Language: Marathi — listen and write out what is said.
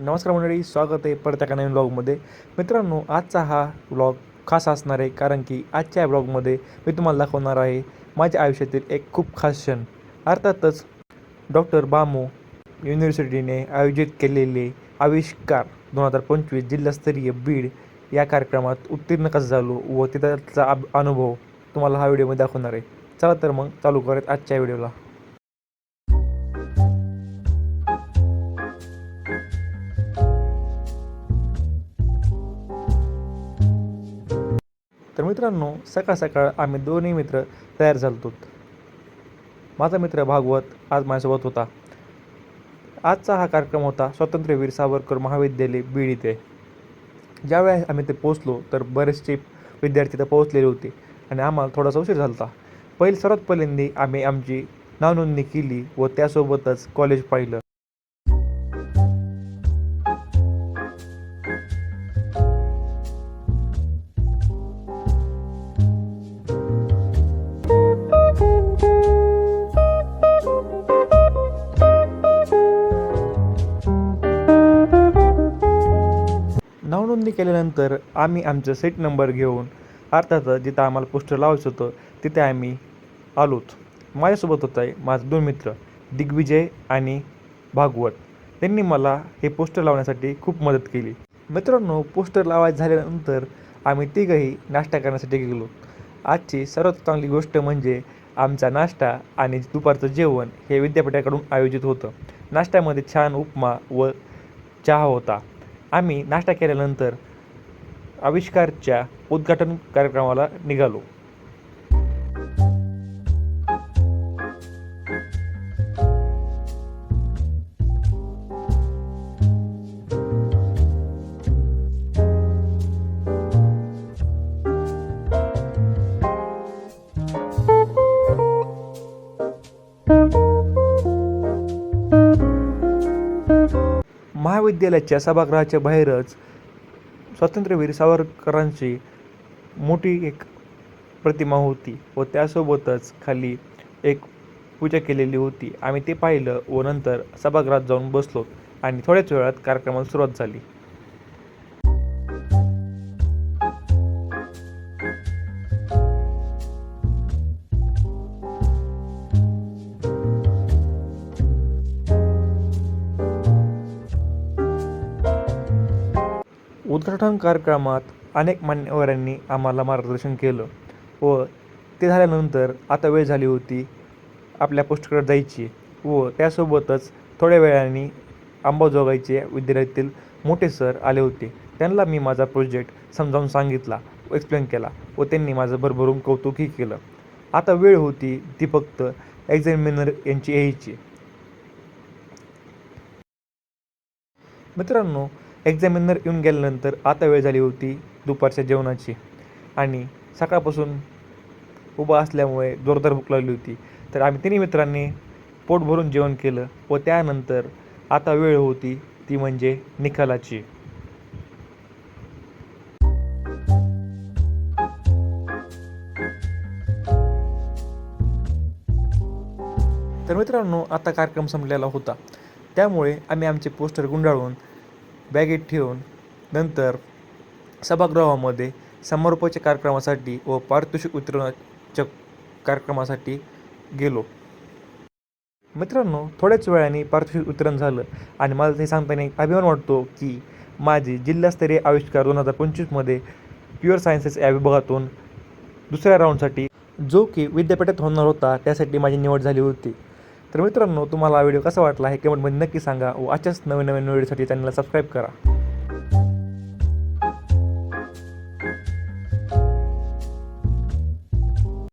नमस्कार मंडळी स्वागत आहे परत एका नवीन ब्लॉगमध्ये मित्रांनो आजचा हा ब्लॉग खास असणार आहे कारण की आजच्या या ब्लॉगमध्ये मी तुम्हाला दाखवणार आहे माझ्या आयुष्यातील एक खूप खास क्षण. अर्थातच डॉक्टर बामू युनिव्हर्सिटीने आयोजित केलेले आविष्कार दोन हजार पंचवीस जिल्हास्तरीय बीड या कार्यक्रमात उत्तीर्ण कसं झालो व तिथलचा अनुभव तुम्हाला हा व्हिडिओमध्ये दाखवणार आहे. चला तर मग चालू करत आजच्या व्हिडिओला तर मित्रांनो सकाळ सकाळ आम्ही दोन्ही मित्र तयार झालतो. माझा मित्र भागवत आज माझ्यासोबत होता. आजचा हा कार्यक्रम होता स्वातंत्र्यवीर सावरकर महाविद्यालय बीड इथे. ज्यावेळेस आम्ही ते पोचलो तर बरेचसे विद्यार्थी तर पोहोचलेले होते आणि आम्हाला थोडासा उशीर झाला होता. पहिले सर्वात पहिल्यांदी आम्ही आमची नावनोंदणी केली व त्यासोबतच कॉलेज पाहिलं. नोंदणी केल्यानंतर आम्ही आमचं सीट नंबर घेऊन अर्थातच जिथं आम्हाला पोस्टर लावायचं होतं तिथे आम्ही आलोत. माझ्यासोबत होता आहे माझे दोन मित्र दिग्विजय आणि भागवत. त्यांनी मला हे पोस्टर लावण्यासाठी खूप मदत केली. मित्रांनो पोस्टर लावायचं झाल्यानंतर आम्ही तिघंही नाश्ता करण्यासाठी गेलो. आजची सर्वात चांगली गोष्ट म्हणजे आमचा नाश्ता आणि दुपारचं जेवण हे विद्यापीठाकडून आयोजित होतं. नाश्त्यामध्ये छान उपमा व चहा होता. आम्ही नाश्ता केल्यानंतर आविष्कारच्या उद्घाटन कार्यक्रमाला निघालो. महाविद्यालयाच्या सभागृहाच्या बाहेरच स्वातंत्र्यवीर सावरकरांची मोठी एक प्रतिमा होती व त्यासोबतच खाली एक पूजा केलेली होती. आम्ही ते पाहिलं व नंतर सभागृहात जाऊन बसलो आणि थोड्याच वेळात कार्यक्रमाला सुरुवात झाली. उद्घाटन कार्यक्रमात अनेक मान्यवरांनी आम्हाला मार्गदर्शन केलं व ते झाल्यानंतर आता वेळ झाली होती आपल्या पोस्टकडे जायची व त्यासोबतच थोड्या वेळाने अंबाजोगाईचे विद्यालयातील मोठे सर आले होते. त्यांना मी माझा प्रोजेक्ट समजावून सांगितला व एक्सप्लेन केला व त्यांनी माझं भरभरून कौतुकही केलं. आता वेळ होती ती फक्त एक्झामिनर यांची यायची. मित्रांनो एक्झामिनर येऊन गेल्यानंतर आता वेळ झाली होती दुपारच्या जेवणाची. आणि सकाळपासून उभा असल्यामुळे जोरदार भूक लागली होती. तर आम्ही तिन्ही मित्रांनी पोट भरून जेवण केलं व त्यानंतर आता वेळ होती ती म्हणजे निकालाची. तर मित्रांनो आता कार्यक्रम संपलेला होता. त्यामुळे आम्ही आमचे पोस्टर गुंडाळून बॅगेत ठेवून नंतर सभागृहामध्ये समारोपाच्या कार्यक्रमासाठी व पारितोषिक वितरणाच्या कार्यक्रमासाठी गेलो. मित्रांनो थोड्याच वेळाने पारितोषिक वितरण झालं आणि मला ते सांगताना एक अभिमान वाटतो की माझे जिल्हास्तरीय आविष्कार दोन हजार पंचवीसमध्ये प्युअर सायन्सेस या विभागातून दुसऱ्या राऊंडसाठी जो की विद्यापीठात होणार होता त्यासाठी माझी निवड झाली होती. तर मित्रांनो तुम्हाला व्हिडिओ कसा वाटला हे कमेंटमध्ये नक्की सांगा व अशाच नवीन नवीन व्हिडिओसाठी चॅनलला सबस्क्राईब करा.